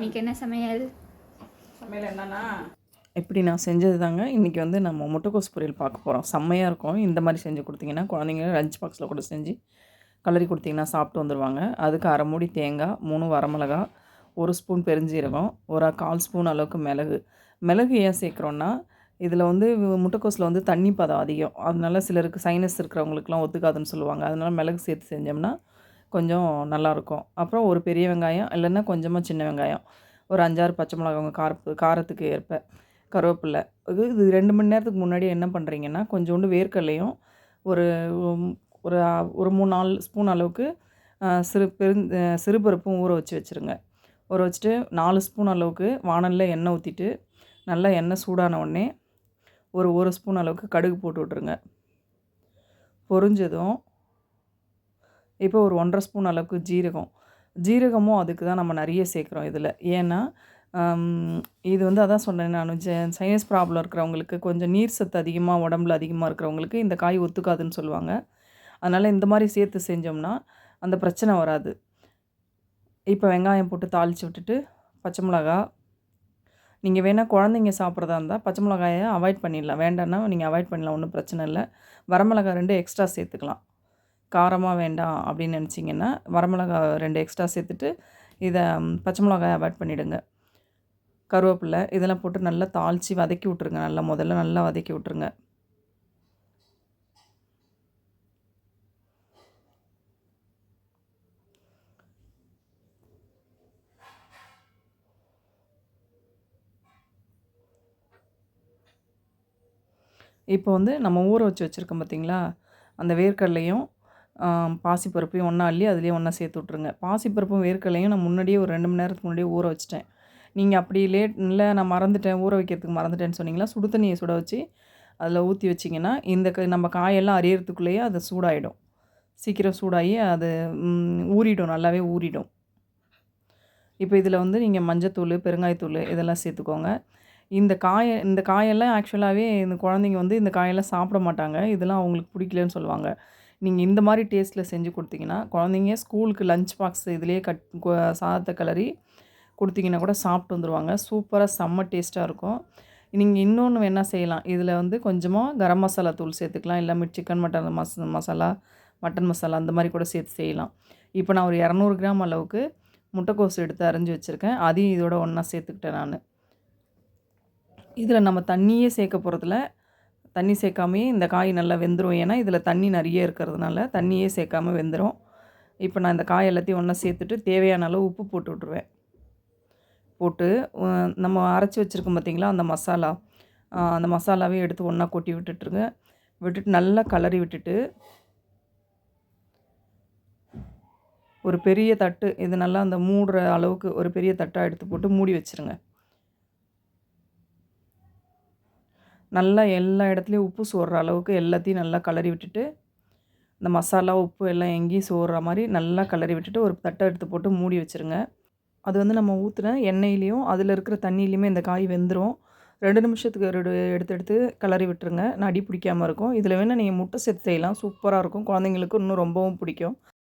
இன்னைக்கு என்ன சமையல்? சமையல் என்னன்னா? இப்படி நான் செஞ்சது தாங்க. இன்றைக்கி வந்து நம்ம முட்டைக்கோஸ் பொரியல் பார்க்க போகிறோம் செம்மையாக இருக்கும். இந்த மாதிரி செஞ்சு கொடுத்தீங்கன்னா குழந்தைங்க லஞ்ச் பாக்ஸில் கூட செஞ்சு கலரி கொடுத்தீங்கன்னா சாப்பிட்டு வந்துடுவாங்க அதுக்கு அரை மூடி தேங்காய் மூணு வரமிளகா ஒரு ஸ்பூன் பெருஞ்சீரகம் ஒரு கால் ஸ்பூன் அளவுக்கு மிளகு. மிளகு ஏன் சேர்க்குறோன்னா இதில் வந்து முட்டைக்கோஸில் வந்து தண்ணி பதம் அதிகம். அதனால சிலருக்கு சைனஸ் இருக்கிறவங்களுக்குலாம் ஒத்துக்காதுன்னு சொல்லுவாங்க. அதனால் மிளகு சேர்த்து செஞ்சோம்னா கொஞ்சம் நல்லாயிருக்கும் அப்புறம் ஒரு பெரிய வெங்காயம் இல்லைன்னா கொஞ்சமாக சின்ன வெங்காயம். ஒரு அஞ்சாறு பச்சை மிளகாய் காரப்பு காரத்துக்கு ஏற்ப கருவேப்பில்லை. இது இது ரெண்டு மணி நேரத்துக்கு முன்னாடி என்ன பண்ணுறீங்கன்னா கொஞ்சோண்டு வேர்க்கடலையும் ஒரு ஒரு ஒரு மூணு நாலு ஸ்பூன் அளவுக்கு சிறு பெரு சிறுபருப்பும் ஊற வச்சு வச்சுருங்க. ஊற வச்சுட்டு நாலு ஸ்பூன் அளவுக்கு வாணலில் எண்ணெய் ஊற்றிட்டு நல்லா எண்ணெய் சூடான உடனே ஒரு ஒரு ஸ்பூன் அளவுக்கு கடுகு போட்டு விட்ருங்க பொரிஞ்சதும் இப்போ ஒரு ஒன்றரை ஸ்பூன் அளவுக்கு ஜீரகம். ஜீரகமும் அதுக்கு தான் நம்ம நிறைய சேர்க்குறோம் இதில். ஏன்னா இது வந்து அதான் சொன்னேன் நான் சைனஸ் ப்ராப்ளம் இருக்கிறவங்களுக்கு கொஞ்சம் நீர் சத்து அதிகமாக உடம்புல அதிகமாக இருக்கிறவங்களுக்கு இந்த காய் ஒத்துக்காதுன்னு சொல்லுவாங்க. அதனால் இந்த மாதிரி சேர்த்து செஞ்சோம்னா அந்த பிரச்சனை வராது. இப்போ வெங்காயம் போட்டு தாளித்து விட்டுட்டு பச்சை மிளகா நீங்கள் வேணால் குழந்தைங்க சாப்பிட்றதா இருந்தால் பச்சை மிளகாயை அவாய்ட் பண்ணிடலாம். வேண்டாம்னா நீங்கள் அவாய்ட் பண்ணலாம் ஒன்றும் பிரச்சனை இல்லை. வரமிளகா ரெண்டு எக்ஸ்ட்ரா சேர்த்துக்கலாம். காரமாக வேண்டாம் அப்படின்னு நினச்சிங்கன்னா வரமிளகா ரெண்டு எக்ஸ்ட்ரா சேர்த்துட்டு இதை பச்சை மிளகாய் அவாய்ட் பண்ணிவிடுங்க கருவேப்பிலை இதெல்லாம் போட்டு நல்லா தாளித்து வதக்கி விட்ருங்க நல்லா முதல்ல நல்லா வதக்கி விட்ருங்க இப்போ வந்து நம்ம ஊற வச்சு வச்சுருக்கோம் பார்த்தீங்களா அந்த வேர்க்கடலையும் பாசிப்பருப்பையும் ஒன்றா அள்ளி அதுலேயே ஒன்றா சேர்த்து விட்ருங்க பாசிப்பருப்பும் வேர்க்கடலையும் நான் முன்னாடியே ஒரு ரெண்டு மணி நேரத்துக்கு முன்னாடியே ஊற வச்சிட்டேன். நீங்கள் அப்படி லேட் இல்லை நான் மறந்துட்டேன் ஊற வைக்கிறதுக்கு மறந்துட்டேன்னு சொன்னீங்களா சுடு தண்ணியை சுட வச்சு அதில் ஊற்றி வச்சிங்கன்னா இந்த க நம்ம காயெல்லாம் அரியறதுக்குள்ளேயே அது சூடாகிடும் சீக்கிரம் சூடாகி அது ஊறிடும் நல்லாவே ஊறிடும். இப்போ இதில் வந்து நீங்கள் மஞ்சத்தூள் பெருங்காயத்தூள் இதெல்லாம் சேர்த்துக்கோங்க. இந்த காய இந்த காயெல்லாம் ஆக்சுவலாகவே இந்த குழந்தைங்க வந்து இந்த காயெல்லாம் சாப்பிட மாட்டாங்க. இதெல்லாம் அவங்களுக்கு பிடிக்கலன்னு சொல்லுவாங்க. நீங்கள் இந்த மாதிரி டேஸ்ட்டில் செஞ்சு கொடுத்தீங்கன்னா குழந்தைங்க ஸ்கூலுக்கு லஞ்ச் பாக்ஸ் இதுலேயே கட் சாதத்தை கிளறி கொடுத்தீங்கன்னா கூட சாப்பிட்டு வந்துடுவாங்க சூப்பராக செம்ம டேஸ்ட்டாக இருக்கும். நீங்கள் இன்னொன்று வேணால் செய்யலாம். இதில் வந்து கொஞ்சமாக கரம் மசாலா தூள் சேர்த்துக்கலாம். இல்லை சிக்கன் மட்டன் மஸ் மசாலா மட்டன் மசாலா அந்த மாதிரி கூட சேர்த்து செய்யலாம். இப்போ நான் ஒரு இரநூறு கிராம் அளவுக்கு முட்டைக்கோஸ் எடுத்து அரைஞ்சி வச்சுருக்கேன். அதையும் இதோட ஒன்றா சேர்த்துக்கிட்டேன் நான். இதில் நம்ம தண்ணியே சேர்க்க போகிறதுல தண்ணி சேர்க்காமையே இந்த காய் நல்லா வெந்துடும் ஏன்னா இதில் தண்ணி நிறைய இருக்கிறதுனால தண்ணியே சேர்க்காம வெந்துடும் இப்போ நான் இந்த காய் எல்லாத்தையும் ஒன்றா சேர்த்துட்டு தேவையான அளவு உப்பு போட்டு விட்ருவேன் போட்டு நம்ம அரைச்சி வச்சுருக்கோம் பார்த்தீங்களா அந்த மசாலா. அந்த மசாலாவையும் எடுத்து ஒன்றா கொட்டி விட்டுட்டுருங்க. விட்டுட்டு நல்லா கலரி விட்டுட்டு ஒரு பெரிய தட்டு இது நல்லா அந்த மூடுற அளவுக்கு ஒரு பெரிய தட்டாக எடுத்து போட்டு மூடி வச்சுருங்க. நல்லா எல்லா இடத்துலையும் உப்பு சோறுற அளவுக்கு எல்லாத்தையும் நல்லா கலரி விட்டுட்டு இந்த மசாலா உப்பு எல்லாம் எங்கேயும் சோறுற மாதிரி நல்லா கலரி விட்டுட்டு ஒரு தட்டை எடுத்து போட்டு மூடி வச்சுருங்க. அது வந்து நம்ம ஊற்றின எண்ணெயிலையும் அதில் இருக்கிற தண்ணியிலையுமே இந்த காய் வெந்துடும் ரெண்டு நிமிஷத்துக்கு எடுத்து எடுத்து கிளறி விட்டுருங்க. நான் அடி பிடிக்காமல் இருக்கும். இதில் வேணால் நீங்கள் முட்டை சேர்த்து செய்யலாம். சூப்பராக இருக்கும். குழந்தைங்களுக்கு இன்னும் ரொம்பவும் பிடிக்கும்.